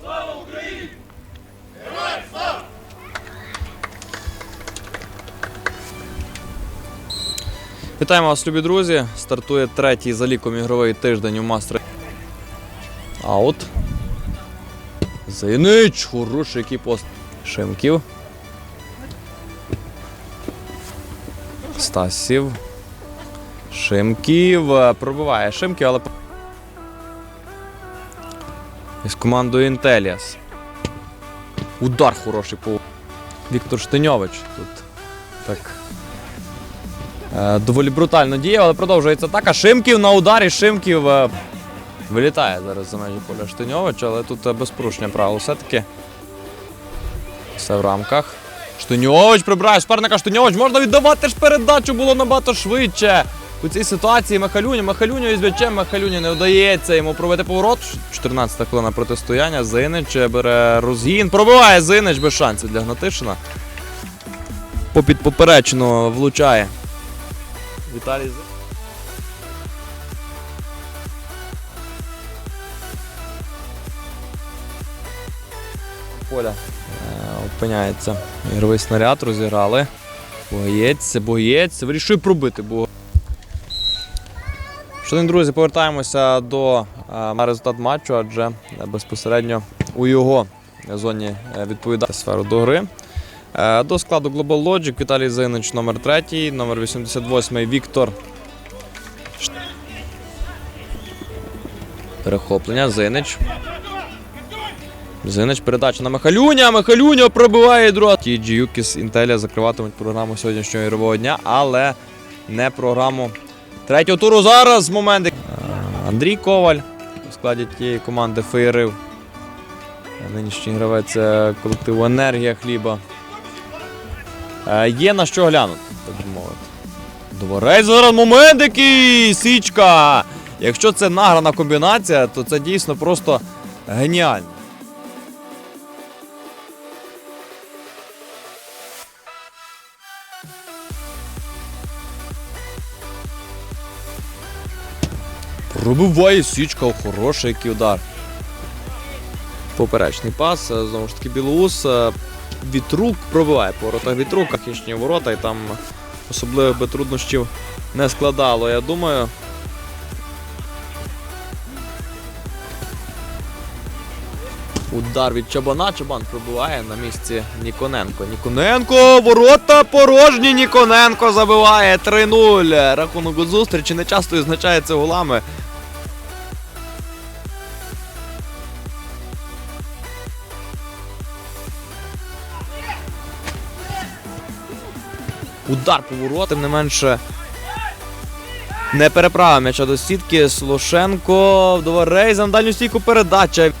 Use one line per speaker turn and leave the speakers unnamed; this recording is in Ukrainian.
Слава Україні! Героям слава! Вітаємо вас, любі друзі! Стартує третій за ліком ігровий тиждень у мастер-аут. от Зайнич! Хороший який пост Шимків. Стасів. Шимків пробиває Шимків, але... Із командою Інтеліас. Удар хороший по Віктор Штиньович. Тут так. Е, доволі брутально діяв, але продовжується атака. Шимків на ударі. Шимків е, вилітає зараз за межі поля Штиньович, але тут е, без порушення правил все-таки. Все в рамках. Штиньович прибирає суперника Штиньович. Можна віддавати ж передачу, було набагато швидше. У цій ситуації Михалюня. Михалюня із м'ячем. Михалюні не вдається йому пробити поворот. 14-та хвилина протистояння. Зинич бере розгін. Пробиває Зинич без шансів для Гнатишина. Попід поперечину влучає. Віталій Зинич. Поля е, опиняється. Ігровий снаряд розіграли. Боєць, боєць. Вирішує пробити. Бо... Шановні друзі, повертаємося до е, результат матчу, адже безпосередньо у його зоні е, відповідає сферу до гри. Е, До складу Global Logic Віталій Зинич номер 3, номер 88 Віктор. Перехоплення. Зинич. Зинич передача на Михалюня. Михалюня пробиває друга. Ті Юкіс Інтелія закриватимуть програму сьогоднішнього ігрового дня, але не програму третього туру. Зараз момент. Андрій Коваль у складі тієї команди Фейрив. Нинішній гравець е, колективу Енергія хліба. Е, Є на що глянути, так би мовити. Дворець зараз момент який! Січка! Якщо це награна комбінація, то це дійсно просто геніально. Пробиває січка, хороший який удар. Поперечний пас, е, знову ж таки, Білоус. е, Вітрук пробиває по воротах Вітрук, хічні ворота, і там особливо би труднощів не складало, я думаю. Удар від Чабана. Чабан пробиває на місці Ніконенко. Ніконенко! Ворота порожні! Ніконенко забиває 3-0. Рахунок у зустрічі не часто відзначається голами. Удар по воротам, тим не менше. Не переправив м'яча до сітки. Слошенко. Дворей за дальню стійку передача.